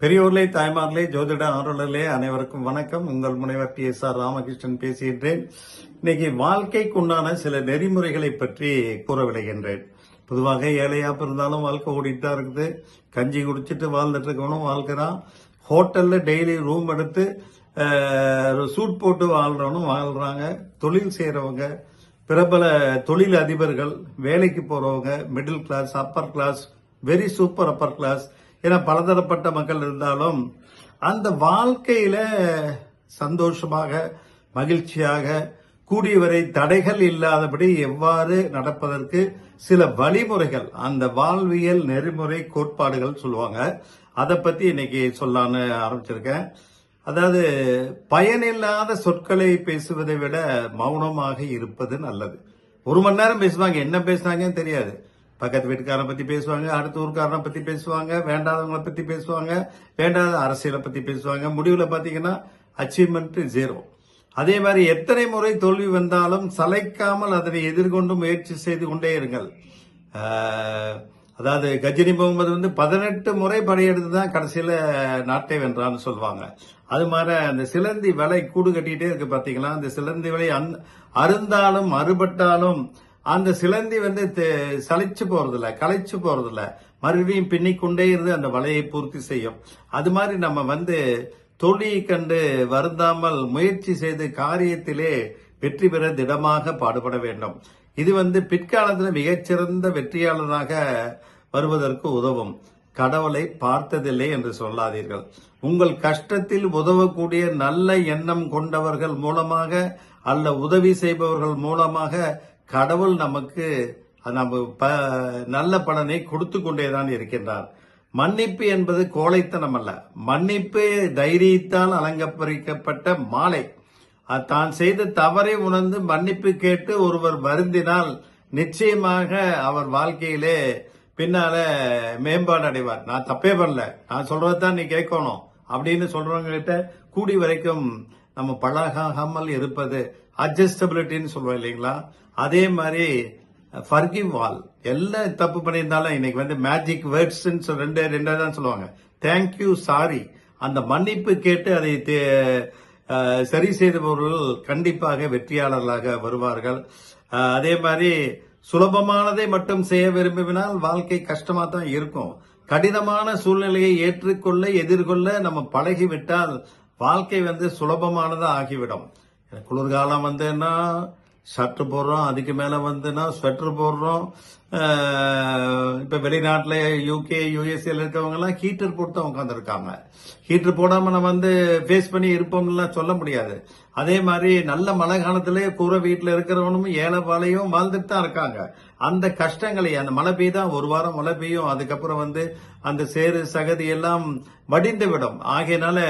பெரியோர்களே தாய்மார்களே ஜோதிட ஆர்வலர்களே அனைவருக்கும் வணக்கம். உங்கள் முனைவர் டி. எஸ். ஆர். ராமகிருஷ்ணன் பேசுகின்றேன். இன்னைக்கு வாழ்க்கைக்கு உண்டான சில நெறிமுறைகளை பற்றி கூற விளைகின்றேன் பொதுவாக ஏழையா இருந்தாலும் வாழ்க்கை ஓடிட்டு தான் இருக்குது. கஞ்சி குடிச்சிட்டு வாழ்ந்துட்டு இருக்கவனும் வாழ்க்கிறான் ஹோட்டல்ல டெய்லி ரூம் எடுத்து சூட் போட்டு வாழ்றவனும் வாழ்றாங்க. தொழில் செய்யறவங்க பிரபல தொழில் அதிபர்கள் வேலைக்கு போறவங்க middle class upper class very super upper class ஏன்னா பலதரப்பட்ட மக்கள் இருந்தாலும் அந்த வாழ்க்கையில சந்தோஷமாக மகிழ்ச்சியாக கூடியவரை தடைகள் இல்லாதபடி எவ்வாறு நடப்பதற்கு சில வழிமுறைகள் அந்த வாழ்வியல் நெறிமுறை கோட்பாடுகள் சொல்லுவாங்க. அதை பத்தி இன்னைக்கு சொல்லான்னு ஆரம்பிச்சிருக்கேன். அதாவது பயனில்லாத சொற்களை பேசுவதை விட மௌனமாக இருப்பது நல்லது. ஒரு மணி நேரம் பேசுவாங்க என்ன பேசுனாங்கன்னு தெரியாது. பக்கத்து வீட்டுக்காரனை பத்தி பேசுவாங்க அடுத்த ஊருக்காரனை பத்தி பேசுவாங்க வேண்டாதவங்களை பத்தி பேசுவாங்க வேண்டாத அரசியலை பத்தி பேசுவாங்க. முடிவுல பாத்தீங்கன்னா அச்சீவ்மெண்ட் ஜீரோ அதே மாதிரி எத்தனை முறை தோல்வி வந்தாலும் சளைக்காமல் அதனை எதிர்கொண்டு முயற்சி செய்து கொண்டே இருங்கள். அதாவது கஜினி முகமது வந்து பதினெட்டு முறை படையெடுத்து தான் கடைசியில் நாட்டை வென்றான்னு சொல்லுவாங்க. அது மாதிரி அந்த சிலந்தி விலை கூடு கட்டிகிட்டே இருக்கு பார்த்தீங்களா அந்த சிலந்தி விலை அந்- அருந்தாலும் அறுபட்டாலும் அந்த சிலந்தி வந்து சளைச்சு போறதில்ல களைச்சு போறதில்ல. மறுபடியும் பின்னிக்கொண்டே இருந்து அந்த வலையை பூர்த்தி செய்யும். அது மாதிரி நம்ம வந்து தோல்வியை கண்டு வருந்தாமல் முயற்சி செய்து காரியத்திலே வெற்றி பெற திடமாக பாடுபட வேண்டும். இது வந்து பிற்காலத்தில் மிகச்சிறந்த வெற்றியாளராக வருவதற்கு உதவும். கடவுளை பார்த்ததில்லை என்று சொல்லாதீர்கள். உங்கள் கஷ்டத்தில் உதவக்கூடிய நல்ல எண்ணம் கொண்டவர்கள் மூலமாக அல்ல உதவி செய்பவர்கள் மூலமாக கடவுள் நமக்கு நம்ம ப- நல்ல பலனை கொடுத்து கொண்டேதான் இருக்கின்றார். மன்னிப்பு என்பது கோழைத்தனம் அல்ல. மன்னிப்பு தைரியத்தால் அலங்கப்பரிக்கப்பட்ட மாலை. தான் செய்த தவறை உணர்ந்து மன்னிப்பு கேட்டு ஒருவர் வருந்தினால் நிச்சயமாக அவர் வாழ்க்கையிலே பின்னால மேம்பாடு அடைவார். நான் தப்பே பண்ணல. நான் சொல்றதுதான் நீ கேட்கணும் அப்படின்னு சொல்றவங்க கிட்ட கூடி வரைக்கும் நம்ம பழகாமல் இருப்பது அட்ஜஸ்டபிலிட்டின்னு சொல்லுவோம் இல்லைங்களா? அதே மாதிரி ஃபர்கிவ் வால் எல்லாம் தப்பு பண்ணியிருந்தாலும் இன்னைக்கு வந்து மேஜிக் வேர்ட்ஸ் ரெண்டு ரெண்டாவது தான் சொல்லுவாங்க. தேங்க்யூ சாரி அந்த மன்னிப்பு கேட்டு அதை தே- சரி செய்தவர்கள் கண்டிப்பாக வெற்றியாளர்களாக வருவார்கள். அதே மாதிரி சுலபமானதை மட்டும் செய்ய விரும்பினால் வாழ்க்கை கஷ்டமா தான் இருக்கும். கடினமான சூழ்நிலையை ஏற்றுக்கொள்ள எதிர்கொள்ள நம்ம பழகிவிட்டால் வாழ்க்கை வந்து சுலபமானதா ஆகிவிடும். குளிர்காலம் வந்துன்னா ஷர்ட்டு போடுறோம் அதுக்கு மேலே வந்துன்னா ஸ்வெட்டர் போடுறோம் இப்போ வெளிநாட்டில் யூகே யூஎஸ்ஏல இருக்கவங்க ஹீட்டர் போட்டு தான் உட்காந்துருக்காங்க ஹீட்டர் போடாமல் நம்ம வந்து ஃபேஸ் பண்ணி இருப்போம்லாம் சொல்ல முடியாது. அதே மாதிரி நல்ல மழை காலத்திலே கூரை வீட்டில் இருக்கிறவனும் ஏழை வாழையும் வாழ்ந்துட்டு தான் இருக்காங்க. அந்த கஷ்டங்களை அந்த மழை பெய்தான் ஒரு வாரம் மழை பெய்யும் அதுக்கப்புறம் வந்து அந்த சேறு சகதி எல்லாம் வடிந்து விடும். ஆகையினால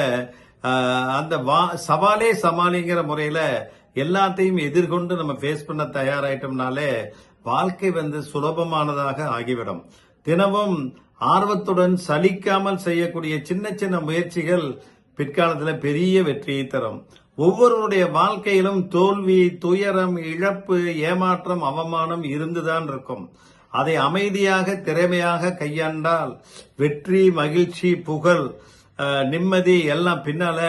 அந்த வா- சவாலே சமாளிங்கிற முறையில எல்லாத்தையும் எதிர்கொண்டு நம்ம ஃபேஸ் பண்ண தயாராயிட்டோம்னாலே வாழ்க்கை வந்து சுலபமானதாக ஆகிவிடும். தினமும் ஆர்வத்துடன் சலிக்காமல் செய்யக்கூடிய சின்ன சின்ன முயற்சிகள் பிற்காலத்தில் பெரிய வெற்றியை தரும். ஒவ்வொருவருடைய வாழ்க்கையிலும் தோல்வி துயரம் இழப்பு ஏமாற்றம் அவமானம் இருந்துதான் இருக்கும். அதை அமைதியாக திறமையாக கையாண்டால் வெற்றி மகிழ்ச்சி புகழ் நிம்மதி எல்லாம் பின்னால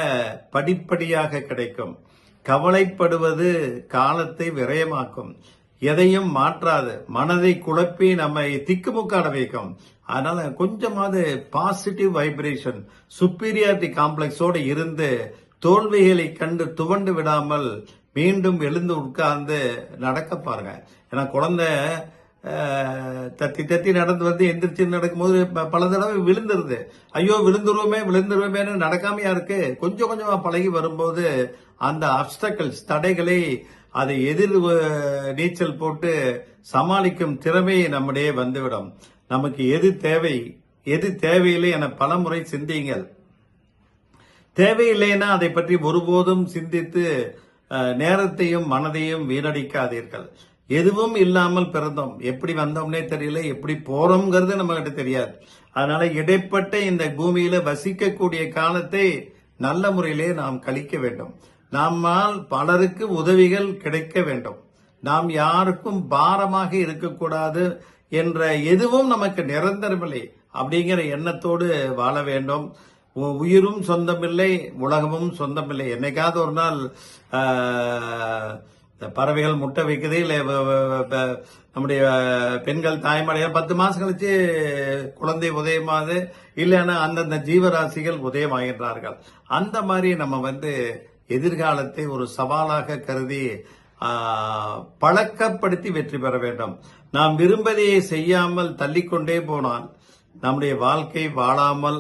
படிப்படியாக கிடைக்கும். கவலைப்படுவது காலத்தை விரயமாக்கும். எதையும் மாற்றாது. மனதை குழப்பி நம்மை திக்குமுக்காட வைக்கும். அதனால கொஞ்சமாவது பாசிட்டிவ் வைப்ரேஷன் சுப்பீரியாரிட்டி காம்ப்ளெக்ஸோடு இருந்து தோல்விகளை கண்டு துவண்டு விடாமல் மீண்டும் எழுந்து உட்கார்ந்து நடக்க பாருங்க. ஏன்னா குழந்தை தத்தி தத்தி நடந்து வந்து எந்திரிச்சு நடக்கும்போது பல தடவை விழுந்துருது. ஐயோ விழுந்துருவோமே விழுந்துருவோமேன்னு நடக்காமையா இருக்கு? கொஞ்சம் கொஞ்சமா பழகி வரும்போது அந்த அப்டக்கல்ஸ் தடைகளை அதை எதிர் நீச்சல் போட்டு சமாளிக்கும் திறமை நம்மிடையே வந்துவிடும். நமக்கு எது தேவை? எது தேவையில்லை என பலமுறை சிந்தியுங்கள். தேவையில்லைன்னா அதை பற்றி ஒருபோதும் சிந்தித்து நேரத்தையும் மனதையும் வீணடிக்காதீர்கள். எதுவும் இல்லாமல் பிறந்தோம். எப்படி வந்தோம்னே தெரியல எப்படி போறோம்ங்கிறது நம்ம கிட்ட தெரியாது. அதனால இடைப்பட்ட இந்த பூமியில வசிக்கக்கூடிய காலத்தை நல்ல முறையிலே நாம் கழிக்க வேண்டும். நம்மால் பலருக்கு உதவிகள் கிடைக்க வேண்டும். நாம் யாருக்கும் பாரமாக இருக்கக்கூடாது என்ற எதுவும் நமக்கு நிரந்தரமில்லை அப்படிங்கிற எண்ணத்தோடு வாழ வேண்டும். உ- உயிரும் சொந்தமில்லை உலகமும் சொந்தமில்லை. என்னைக்காவது ஒரு நாள் ஆஹ், இந்த பறவைகள் முட்டை வைக்குது இல்லை நம்முடைய பெண்கள் தாய்மடைய பத்து மாசம் கழிச்சு குழந்தை உதயமாகுது. இல்லைன்னா அந்தந்த ஜீவராசிகள் உதயமாகின்றார்கள். அந்த மாதிரி நம்ம வந்து எதிர்காலத்தை ஒரு சவாலாக கருதி பழக்கப்படுத்தி வெற்றி பெற வேண்டும். நாம் விரும்பதையை செய்யாமல் தள்ளிக்கொண்டே போனால் நம்முடைய வாழ்க்கை வாழாமல்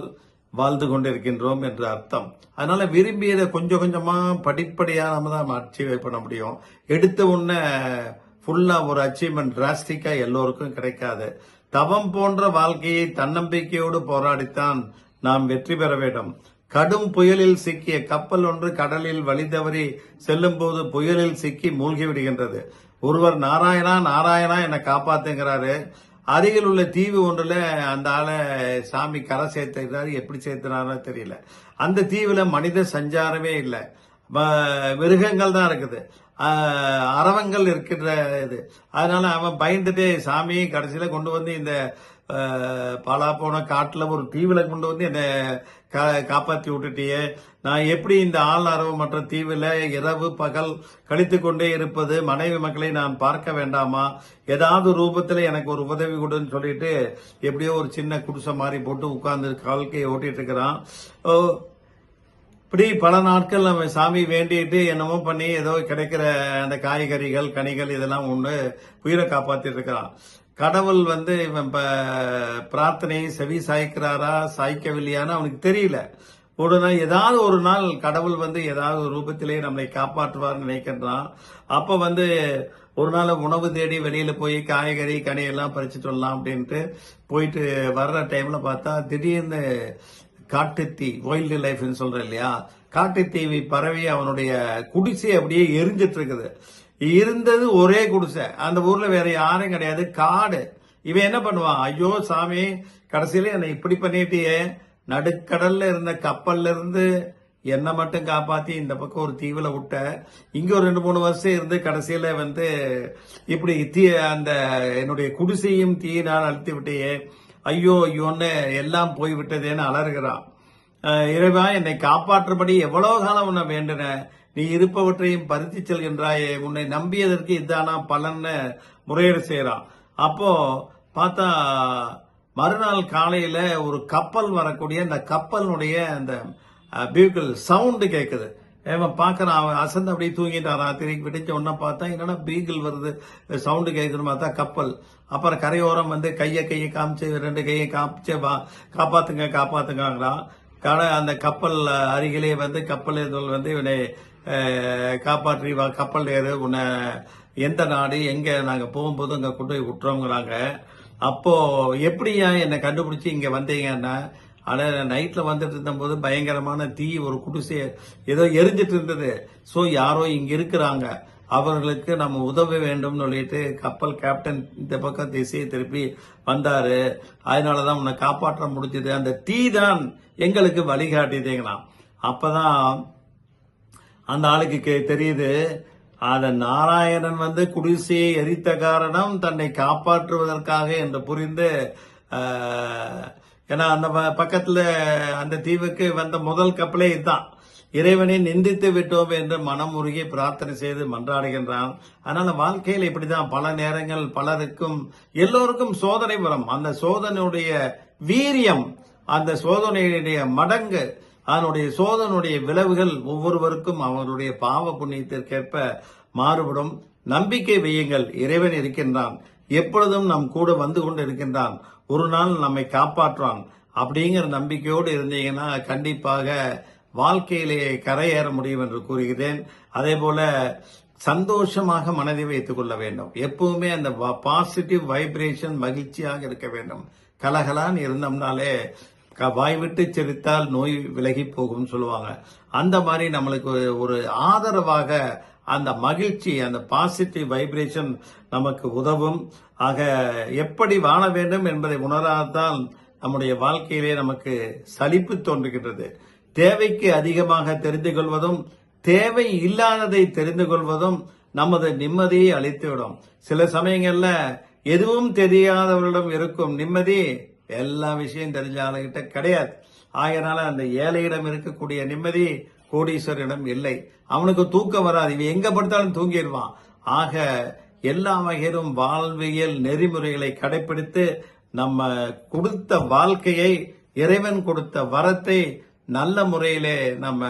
வாழ்ந்து கொண்டிருக்கின்றோம் என்று அர்த்தம். அதனால விரும்பியதை கொஞ்சம் கொஞ்சமா படிப்படியா நம்ம தான் அச்சீவ் பண்ண முடியும். எடுத்த உடனே ஃபுல்லா ஒரு அச்சீவ்மெண்ட் டிராஸ்டிக்கா எல்லோருக்கும் கிடைக்காது. தவம் போன்ற வாழ்க்கையை தன்னம்பிக்கையோடு போராடித்தான் நாம் வெற்றி பெற வேண்டும். கடும் புயலில் சிக்கிய கப்பல் ஒன்று கடலில் வழி தவறி செல்லும் போது புயலில் சிக்கி மூழ்கி விடுகின்றது. ஒருவர் நாராயணா நாராயணா என்னை காப்பாத்துங்கிறாரு. அருகில் உள்ள தீவு ஒன்றில் அந்த ஆளை சாமி கரை சேர்த்துக்கிறாரு எப்படி சேர்த்துனாரோ தெரியல. அந்த தீவில் மனித சஞ்சாரமே இல்லை. மிருகங்கள் தான் இருக்குது. அறவங்கள் அரவங்கள் இருக்கின்ற இது. அதனால அவன் பயந்துட்டு சாமி கடைசியில் கொண்டு வந்து இந்த ஆஹ், பாலா போன காட்டில் ஒரு தீவில் கொண்டு வந்து என்னை கா- காப்பாற்றி விட்டுட்டியே நான் எப்படி இந்த ஆள் மற்ற தீவில் இரவு பகல் கழித்து கொண்டே இருப்பது மனைவி மக்களை நான் பார்க்க வேண்டாமா? ஏதாவது ரூபத்தில் எனக்கு ஒரு உதவி கொடுன்னு சொல்லிட்டு எப்படியோ ஒரு சின்ன குடிசை மாதிரி போட்டு உட்கார்ந்து வாழ்க்கையை ஓட்டிட்டு இருக்கிறான். ஓ, இப்படி பல நாட்கள் நம்ம சாமி வேண்டிட்டு என்னமோ பண்ணி ஏதோ கிடைக்கிற அந்த காய்கறிகள் கனிகள் இதெல்லாம் ஒன்று உயிரை காப்பாற்றிட்டு இருக்கிறான். கடவுள் வந்து இவன் ப- பிரார்த்தனையை செவி சாய்க்கிறாரா சாய்க்கவில்லையான்னு அவனுக்கு தெரியல. ஒரு நாள் ஏதாவது ஒரு நாள் கடவுள் வந்து ஏதாவது ஒரு ரூபத்திலே நம்மளை காப்பாற்றுவார் நினைக்கின்றான். அப்ப வந்து ஒரு நாள் உணவு தேடி வெளியில போய் காய்கறி கனியெல்லாம் பறிச்சுட்டு வரலாம் அப்படின்ட்டு போயிட்டு வர்ற டைம்ல பார்த்தா திடீர்னு காட்டுத்தீ வைல்டு லைஃப்னு சொல்றேன் இல்லையா? காட்டுத்தீவி பரவி அவனுடைய குடிசை அப்படியே எரிஞ்சிட்டு இருக்குது. இருந்தது ஒரே குடிசை. அந்த ஊர்ல வேற யாரும் கிடையாது. காடு. இவன் என்ன பண்ணுவான்? ஐயோ சாமி கடைசியில என்னை இப்படி பண்ணிட்டியே. நடுக்கடல்ல இருந்த கப்பல்ல இருந்து என்னை மட்டும் காப்பாத்தி இந்த பக்கம் ஒரு தீவுல விட்ட. இங்க ஒரு ரெண்டு மூணு வருஷம் இருந்து கடைசியில வந்து இப்படி தீ அந்த என்னுடைய குடிசையும் தீயினால் அழுத்தி விட்டேயே. ஐயோ ஐயோன்னு எல்லாம் போய் விட்டதேன்னு அலறுகிறான். இறைவா என்னை காப்பாற்றும்படி எவ்வளவு காலம் உன்னை வேண்டின? நீ இருப்பவற்றையும் பறித்து செல்கின்றாயே உன்னை நம்பியதற்கு இதானா பலன்னு முறையீடு செய்கிறான் அப்போ பார்த்தா மறுநாள் காலையில ஒரு கப்பல் வரக்கூடிய அந்த கப்பலினுடைய அந்த பியூக்கல் சவுண்டு கேட்குது அவன் பார்க்குறான் அவன் அசந்து அப்படியே தூங்கிட்டான் ராத்திரி விடிச்ச உடனே பார்த்தா என்னன்னா பீகிள் வருது? சவுண்டு கேட்குதுன்னு பார்த்தா கப்பல். அப்புறம் கரையோரம் வந்து கையை கையை காமிச்சு ரெண்டு கையை காமிச்சு வா காப்பாத்துங்க காப்பாத்துங்கிறான் கடை அந்த கப்பல் அருகிலே வந்து கப்பல் வந்து இவனை காப்பாற்றி வா கப்பல் ஏறு. உன்னை எந்த நாடு எங்க நாங்க போகும்போது அங்க கொண்டு போய் விட்டுறோங்கிறாங்க. அப்போ எப்படியா என்னை கண்டுபிடிச்சி இங்க வந்தீங்கன்னா ஆனால் நைட்டில் வந்துட்டு இருந்தபோது பயங்கரமான தீ ஒரு குடிசை ஏதோ எரிஞ்சிட்டு இருந்தது. ஸோ யாரோ இங்கே இருக்கிறாங்க. அவர்களுக்கு நம்ம உதவ வேண்டும் சொல்லிட்டு கப்பல் கேப்டன் இந்த பக்கம் திசையை திருப்பி வந்தாரு. அதனாலதான் உன்னை காப்பாற்ற முடிஞ்சது. அந்த தீ தான் எங்களுக்கு வழிகாட்டிதேங்களாம் அப்பதான் அந்த ஆளுக்கு தெரியுது அத நாராயணன் வந்து குடிசையை எரித்த காரணம் தன்னை காப்பாற்றுவதற்காக என்று புரிந்து ஏன்னா அந்த பக்கத்துல அந்த தீவுக்கு வந்த முதல் கப்பலே இதுதான். இறைவனை நிந்தித்து விட்டோம் என்று மனம் உருகி பிரார்த்தனை செய்து மன்றாடுகின்றான். அதனால வாழ்க்கையில் இப்படிதான் பல நேரங்கள் பலருக்கும் எல்லோருக்கும் சோதனை வரும். அந்த சோதனையுடைய வீரியம் அந்த சோதனையுடைய மடங்கு அதனுடைய சோதனுடைய விளைவுகள் ஒவ்வொருவருக்கும் அவருடைய பாவ புண்ணியத்திற்கேற்ப மாறுபடும். நம்பிக்கை வையுங்கள். இறைவன் இருக்கின்றான். எப்பொழுதும் நம் கூட வந்து கொண்டு இருக்கின்றான் ஒரு நாள் நம்மை காப்பாற்றுவான். அப்படிங்கிற நம்பிக்கையோடு இருந்தீங்கன்னா கண்டிப்பாக வாழ்க்கையிலேயே கரையேற முடியும் என்று கூறுகிறேன். அதே போல சந்தோஷமாக மனதை வைத்துக் கொள்ள வேண்டும். எப்பவுமே அந்த பாசிட்டிவ் வைப்ரேஷன் மகிழ்ச்சியாக இருக்க வேண்டும். கலகலான்னு இருந்தோம்னாலே க- வாய் சிரித்தால் நோய் விலகி போகும்னு சொல்லுவாங்க. அந்த மாதிரி நம்மளுக்கு ஒரு- ஒரு ஆதரவாக அந்த மகிழ்ச்சி அந்த பாசிட்டிவ் வைப்ரேஷன் நமக்கு உதவும். ஆக எப்படி வாழ வேண்டும் என்பதை உணராதான் நம்முடைய வாழ்க்கையிலே நமக்கு சலிப்பு தோன்றுகின்றது. தேவைக்கு அதிகமாக தெரிந்து கொள்வதும் தேவை இல்லாததை தெரிந்து கொள்வதும் நமது நிம்மதியை அளித்துவிடும். சில சமயங்கள்ல எதுவும் தெரியாதவர்களிடம் இருக்கும் நிம்மதி எல்லா விஷயம் தெரிஞ்ச ஆளுகிட்ட கிடையாது. ஆகையினால அந்த ஏழையிடம் இருக்கக்கூடிய நிம்மதி கோடீஸ்வரனிடம் இல்லை. அவனுக்கு தூக்கம் வராது. இவன் எங்க படுத்தாலும் தூங்கிடுவான். ஆக எல்லா வகையிலும் வாழ்வியல் நெறிமுறைகளை கடைபிடித்து நம்ம கொடுத்த வாழ்க்கையை இறைவன் கொடுத்த வரத்தை நல்ல முறையிலே நம்ம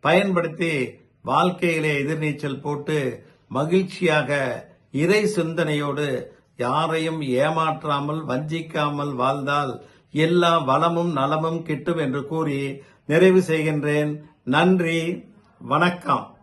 பயன்படுத்தி வாழ்க்கையிலே எதிர்நீச்சல் போட்டு மகிழ்ச்சியாக இறை சிந்தனையோடு யாரையும் ஏமாற்றாமல் வஞ்சிக்காமல் வாழ்ந்தால் எல்லா வளமும் நலமும் கிட்டும் என்று கூறி நிறைவு செய்கின்றேன். நன்றி. வணக்கம்.